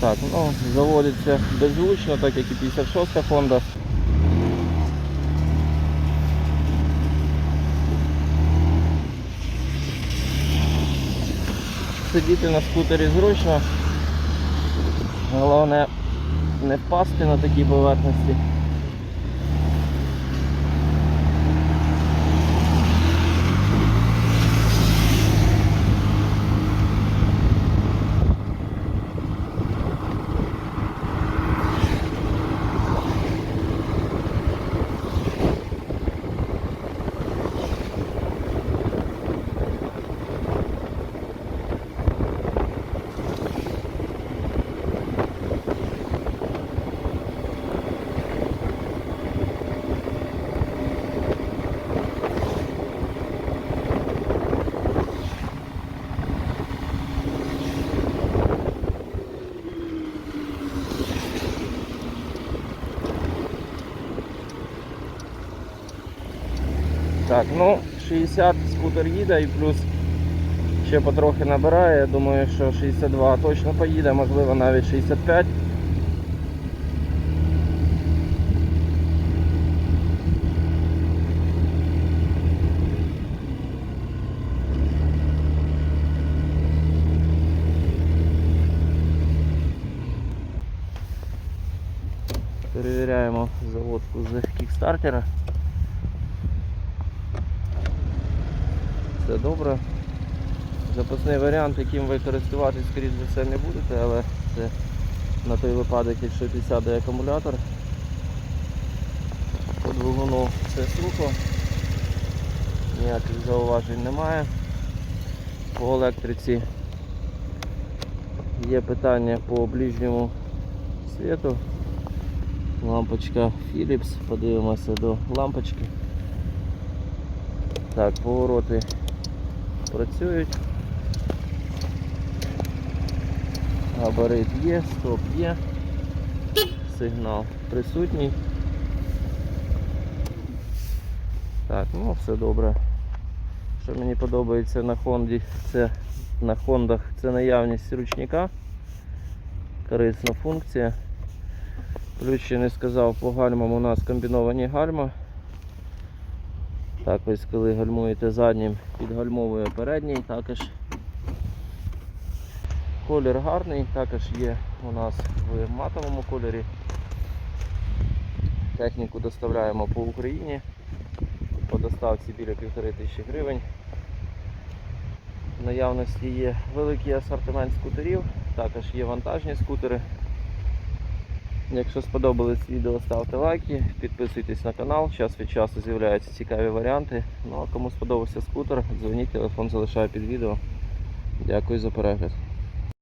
Так, ну, заводиться беззвучно, так як і 56 Honda. Сидіти на скутері зручно. Головне не впасти на такій поверхності. Так, ну 60 скутер їде і плюс ще потрохи набирає. Я думаю, що 62 точно поїде, можливо навіть 65. Перевіряємо заводку з кікстартера. Все добре. Запасний варіант, яким ви користуватись, скоріш за все, не будете, але це на той випадок, якщо підсяде акумулятор. По двигуну все сухо, ніяких зауважень немає. По електриці є питання по ближньому світу. Лампочка Philips, подивимося до лампочки. Так, повороти працюють. Габарит є, стоп є. Сигнал присутній. Так, ну все добре. Що мені подобається на Хонді, це на Хондах це наявність ручника. Корисна функція. Плюс ще не сказав, по гальмам у нас комбіновані гальма. Так ось коли гальмуєте заднім, підгальмовує передній, також колір гарний, також є у нас в матовому кольорі. Техніку доставляємо по Україні. По доставці біля півтори тисячі гривень. В наявності є великий асортимент скутерів, також є вантажні скутери. Якщо сподобалось відео, ставте лайки, підписуйтесь на канал, час від часу з'являються цікаві варіанти. Ну а кому сподобався скутер, дзвоніть, телефон залишаю під відео. Дякую за перегляд.